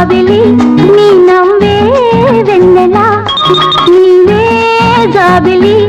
జాబిలి నీ నమ్మే వెన్నెలా నీవే జాబిలి.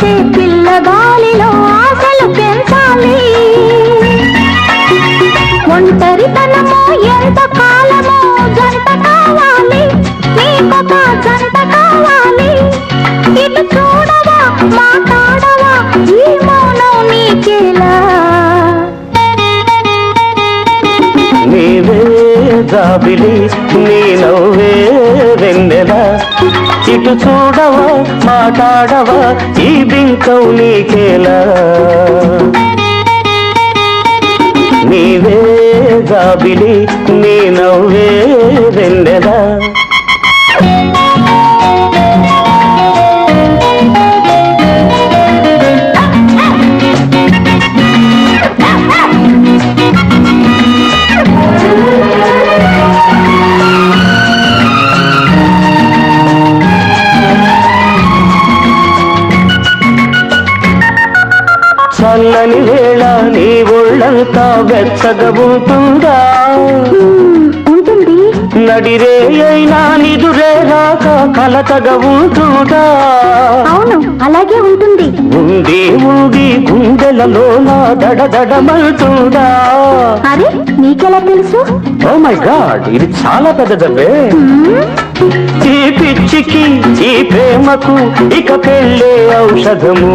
చేసే పిల్లగాలిలో ఆశలు పెంచాలి. ఒంటరితనమో ఎంత కాలమో జంట కావాలి. నీకొక జంట కావాలి. ఇటు చూడవా మాట్లాడవా ఈ మౌనం నీకేలా నీవే జాబిలి నీ నవ్వే వెన్నెలా. ఇటు చూడవా మాట్లాడవా ఈ బింకం నీకేలా? నీవే జాబిలి నీ నవ్వే వెన్నెల. చల్లని వేళ నీ ఒళ్ళంతా వెచ్చగా ఉంటుందా? నడిరే అయినా నిదురే రాక కలతగా ఉంటుందా? అవును అలాగే ఉంటుంది. ఉంది ఉంది గుండెలలో నా దడదడమంటుందా? అరే నీకెలా తెలుసు? ఓ మై గాడ్ ఇది చాలా పెద్దదవే ఈ పిచ్చికి ఈ ప్రేమకు ఇక పెళ్ళే ఔషధము.